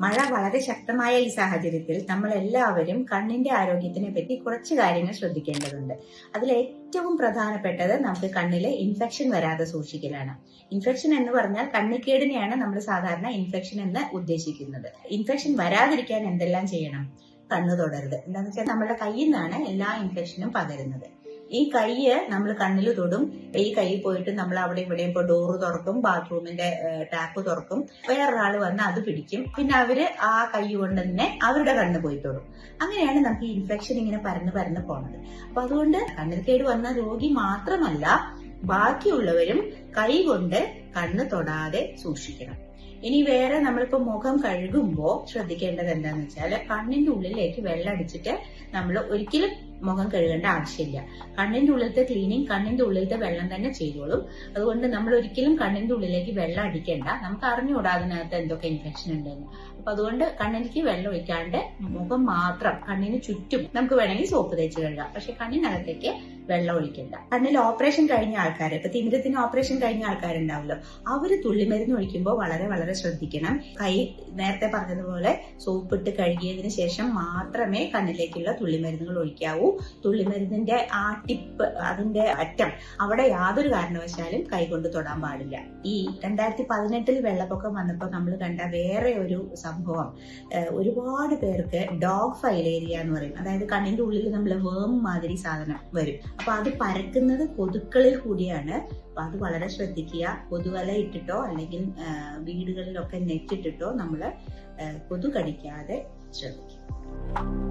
മഴ വളരെ ശക്തമായ ഈ സാഹചര്യത്തിൽ നമ്മൾ എല്ലാവരും കണ്ണിന്റെ ആരോഗ്യത്തിനെ പറ്റി കുറച്ച് കാര്യങ്ങൾ ശ്രദ്ധിക്കേണ്ടതുണ്ട്. അതിൽ ഏറ്റവും പ്രധാനപ്പെട്ടത് നമുക്ക് കണ്ണിലെ ഇൻഫെക്ഷൻ വരാതെ സൂക്ഷിക്കലാണ്. ഇൻഫെക്ഷൻ എന്ന് പറഞ്ഞാൽ കണ്ണിക്കേടിനെയാണ് നമ്മൾ സാധാരണ ഇൻഫെക്ഷൻ എന്ന് ഉദ്ദേശിക്കുന്നത്. ഇൻഫെക്ഷൻ വരാതിരിക്കാൻ എന്തെല്ലാം ചെയ്യണം? കണ്ണു തുടരുത്. എന്താണെന്ന് വെച്ചാൽ നമ്മുടെ കയ്യിൽ നിന്നാണ് എല്ലാ ഇൻഫെക്ഷനും പകരുന്നത്. ഈ കൈയ്യ് നമ്മൾ കണ്ണിൽ തൊടും. ഈ കൈ പോയിട്ട് നമ്മൾ അവിടെ ഇവിടെ ഇപ്പോൾ ഡോറ് തുറക്കും ബാത്റൂമിന്റെ ടാപ്പ് തുറക്കും. വേറൊരാൾ വന്ന് അത് പിടിക്കും. പിന്നെ അവർ ആ കൈ കൊണ്ട് തന്നെ അവരുടെ കണ്ണ് പോയി തൊടും. അങ്ങനെയാണ് നമുക്ക് ഈ ഇൻഫെക്ഷൻ ഇങ്ങനെ പരന്ന് പരന്ന് പോണത്. അപ്പൊ അതുകൊണ്ട് കണ്ണിൽ കേട് വന്ന രോഗി മാത്രമല്ല ബാക്കിയുള്ളവരും കൈ കൊണ്ട് കണ്ണ് തൊടാതെ സൂക്ഷിക്കണം. ഇനി വേറെ നമ്മളിപ്പോ മുഖം കഴുകുമ്പോൾ ശ്രദ്ധിക്കേണ്ടത് എന്താന്ന് വെച്ചാൽ കണ്ണിന്റെ ഉള്ളിലേക്ക് വെള്ളം അടിച്ചിട്ട് നമ്മൾ ഒരിക്കലും മുഖം കഴുകേണ്ട ആവശ്യമില്ല. കണ്ണിന്റെ ഉള്ളിലത്തെ ക്ലീനിങ് കണ്ണിന്റെ ഉള്ളിലത്തെ വെള്ളം തന്നെ ചെയ്തോളും. അതുകൊണ്ട് നമ്മൾ ഒരിക്കലും കണ്ണിന്റെ ഉള്ളിലേക്ക് വെള്ളം അടിക്കേണ്ട. നമുക്ക് അറിഞ്ഞുകൂടാ അതിനകത്ത് എന്തൊക്കെ ഇൻഫെക്ഷൻ ഉണ്ടെന്ന്. അപ്പൊ അതുകൊണ്ട് കണ്ണിലേക്ക് വെള്ളം ഒഴിക്കാണ്ട് മുഖം മാത്രം കണ്ണിന് ചുറ്റും നമുക്ക് വേണമെങ്കിൽ സോപ്പ് തേച്ച് കഴുകാം. പക്ഷെ കണ്ണിനകത്തേക്ക് വെള്ളം ഒഴിക്കണ്ട. കണ്ണിൽ ഓപ്പറേഷൻ കഴിഞ്ഞ ആൾക്കാർ ഇപ്പൊ തിമിരത്തിന് ഓപ്പറേഷൻ കഴിഞ്ഞ ആൾക്കാരുണ്ടാവുമല്ലോ അവർ തുള്ളിമരുന്ന് ഒഴിക്കുമ്പോൾ വളരെ വളരെ ശ്രദ്ധിക്കണം. കൈ നേരത്തെ പറഞ്ഞതുപോലെ സോപ്പിട്ട് കഴുകിയതിന് ശേഷം മാത്രമേ കണ്ണിലേക്കുള്ള തുള്ളിമരുന്നുകൾ ഒഴിക്കാവൂ. തുള്ളിമരുന്നിന്റെ ആ ടിപ്പ് അതിന്റെ അറ്റം അവിടെ യാതൊരു കാരണവശാലും കൈകൊണ്ട് തൊടാൻ പാടില്ല. ഈ രണ്ടായിരത്തി പതിനെട്ടിൽ വെള്ളപ്പൊക്കം വന്നപ്പോൾ നമ്മൾ കണ്ട വേറെ ഒരു സംഭവം. ഒരുപാട് പേർക്ക് ഡോഗ് ഫൈലേരിയ എന്ന് പറയും. അതായത് കണ്ണിന്റെ ഉള്ളിൽ നമ്മൾ വേം മാതിരി സാധനം വരും. അപ്പൊ അത് പരക്കുന്നത് കൊതുക്കളിൽ കൂടിയാണ്. അപ്പൊ അത് വളരെ ശ്രദ്ധിക്കുക. കൊതുവല ഇട്ടിട്ടോ അല്ലെങ്കിൽ വീടുകളിലൊക്കെ നെറ്റിട്ടിട്ടോ നമ്മൾ കൊതു കടിക്കാതെ ശ്രദ്ധിക്കുക.